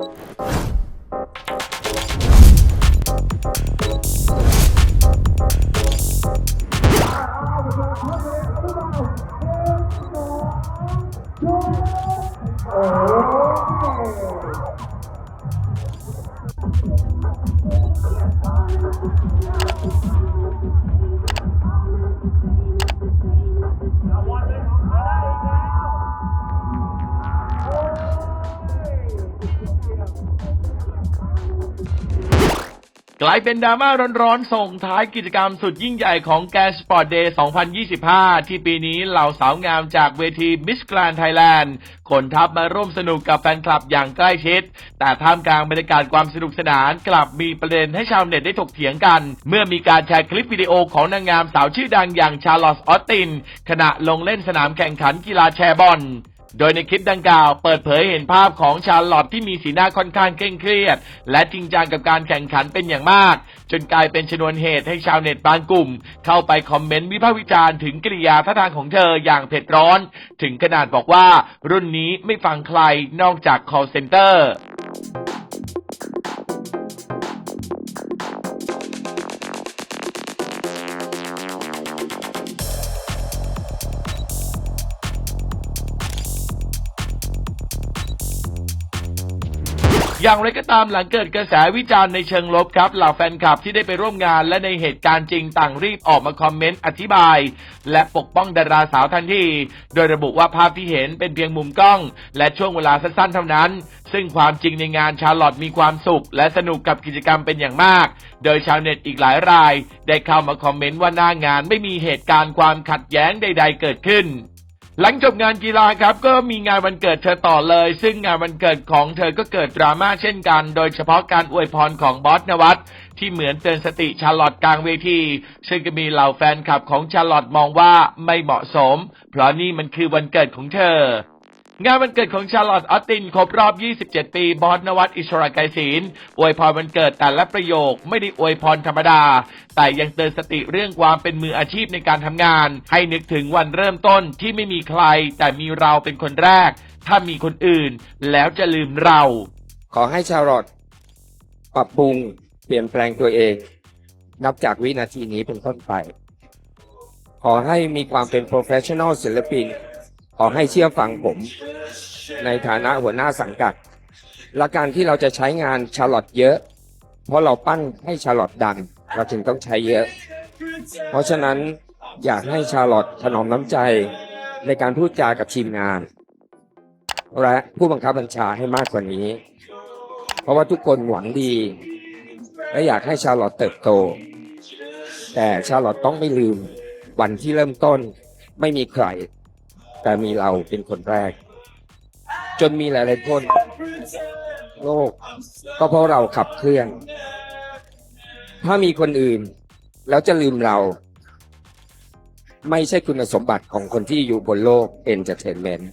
Oh, กลายเป็นดราม่าร้อนๆ ส่งท้ายกิจกรรมสุดยิ่งใหญ่ของแกสปอร์ตเดย์2025 ที่ปีนี้เหล่าสาวงามจากเวทีมิส g ก a นไทยแลนด์ขนทัพมาร่วมสนุกกับแฟนคลับอย่างใกล้ชิด แต่ท่ามกลางบรรยากาศความสนุกสนานกลับมีประเด็นให้ชาวเน็ตได้ถกเถียงกัน เมื่อมีการแชร์คลิปวิดีโอของนางงามสาวชื่อดังอย่างชาร์ลอตออสติน ขณะลงเล่นสนามแข่งขันกีฬาแชร์บอล โดยในคลิปดังกล่าวเปิดเผยเห็นภาพของชาร์ลอตที่มีสีหน้าค่อนข้างเคร่งเครียด และจริงจังกับการแข่งขันเป็นอย่างมาก จนกลายเป็นชนวนเหตุให้ชาวเน็ตบางกลุ่ม เข้าไปคอมเมนต์วิพากษ์วิจารณ์ถึงกิริยาท่าทางของเธออย่างเผ็ดร้อน ถึงขนาดบอกว่า รุ่นนี้ไม่ฟังใครนอกจาก call center อย่างไรก็ตามหลังเกิดกระแสวิจารณ์ในเชิงลบครับเหล่าแฟนคลับที่ได้ไปร่วมงานและในเหตุการณ์จริงต่างรีบออกมาคอมเมนต์อธิบาย และปกป้องดาราสาวทันที โดยระบุว่าภาพที่เห็นเป็นเพียงมุมกล้อง และช่วงเวลาสั้นๆเท่านั้น ซึ่งความจริงในงานชาลอตมีความสุข และสนุกกับกิจกรรมเป็นอย่างมาก โดยชาวเน็ตอีกหลายราย ได้เข้ามาคอมเมนต์ว่าหน้างานไม่มีเหตุการณ์ความขัดแย้งใด ๆ เกิดขึ้น หลังจบงานกีฬาครับก็มีงานวันเกิดเธอต่อเลย ซึ่งงานวันเกิดของเธอก็เกิดดราม่าเช่นกัน โดยเฉพาะการอวยพรของบอสนวัตที่เหมือนเตือนสติชาลอตกลางเวที ซึ่งก็มีเหล่าแฟนคลับของชาลอตมองว่าไม่เหมาะสม เพราะนี่มันคือวันเกิดของเธอ งานวันเกิดของชาร์ลอตออสตินครบรอบ 27 ปี บอสนวัตอิสระไกรศีลอวยพรวันเกิดแต่ละประโยคไม่ได้อวยพรธรรมดา แต่ยังเตือนสติเรื่องความเป็นมืออาชีพในการทำงาน ให้นึกถึงวันเริ่มต้นที่ไม่มีใคร แต่มีเราเป็นคนแรก ถ้ามีคนอื่น แล้วจะลืมเรา ขอให้ชาร์ลอตปรับปรุงเปลี่ยนแปลงตัวเอง นับจากวินาทีนี้เป็นต้นไป ขอให้มีความเป็น professional ศิลปิน ขอให้เชื่อฟังผมในฐานะหัวหน้าสังกัด และการที่เราจะใช้งานชาลอตเยอะ เพราะเราปั้นให้ชาลอตดัง เราจึงต้องใช้เยอะ เพราะฉะนั้นอยากให้ชาลอตถนอมน้ำใจในการพูดจากับทีมงาน และผู้บังคับบัญชาให้มากกว่านี้ เพราะว่าทุกคนหวังดี และอยากให้ชาลอตเติบโต แต่ชาลอตต้องไม่ลืมวันที่เริ่มต้นไม่มีใคร แต่มีเราเป็นคนแรก จนมีหลายๆคนโลก ก็เพราะเราขับเคลื่อน ถ้ามีคนอื่น แล้วจะลืมเรา ไม่ใช่คุณสมบัติของคนที่อยู่บนโลกเอนเตอร์เทนเมนต์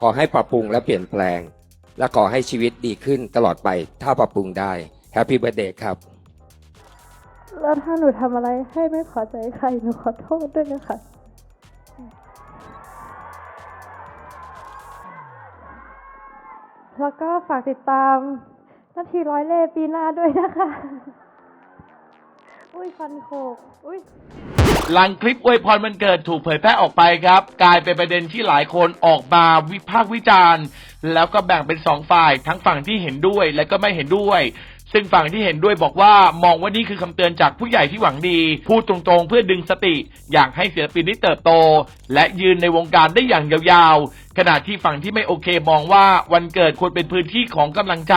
ขอให้ปรับปรุงและเปลี่ยนแปลง และขอให้ชีวิตดีขึ้นตลอดไป ถ้าปรับปรุงได้แฮปปี้เบ t ร์เดย์ครับแล้วถ้าหนูทำอะไรให้ไม่พอใจใครหนูขอโทษด้วยนะคะ แล้วก็ฝากติดตามนาทีร้อยเล่ปีหน้าด้วยนะคะ อุ้ยฟันโขกอุ้ย หลังคลิปอวยพรวันเกิดถูกเผยแพร่ออกไปครับ กลายเป็นประเด็นที่หลายคนออกมาวิพากษ์วิจารณ์ แล้วก็แบ่งเป็นสองฝ่าย ทั้งฝั่งที่เห็นด้วยและก็ไม่เห็นด้วย ซึ่งฝั่งที่เห็นด้วยบอกว่ามองว่านี่คือคำเตือนจากผู้ใหญ่ที่หวังดี พูดตรงๆเพื่อดึงสติ อยากให้ศิลปินได้เติบโต และยืนในวงการได้อย่างยาวๆ ขณะที่ฝั่งที่ไม่โอเคมองว่าวันเกิดควรเป็นพื้นที่ของกำลังใจ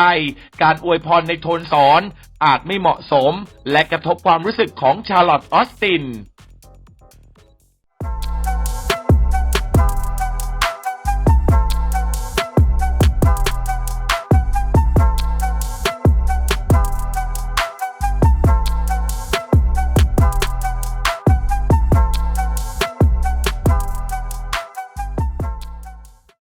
การอวยพรในโทนสอนอาจไม่เหมาะสม และกระทบความรู้สึกของชาร์ลอตต์ออสติน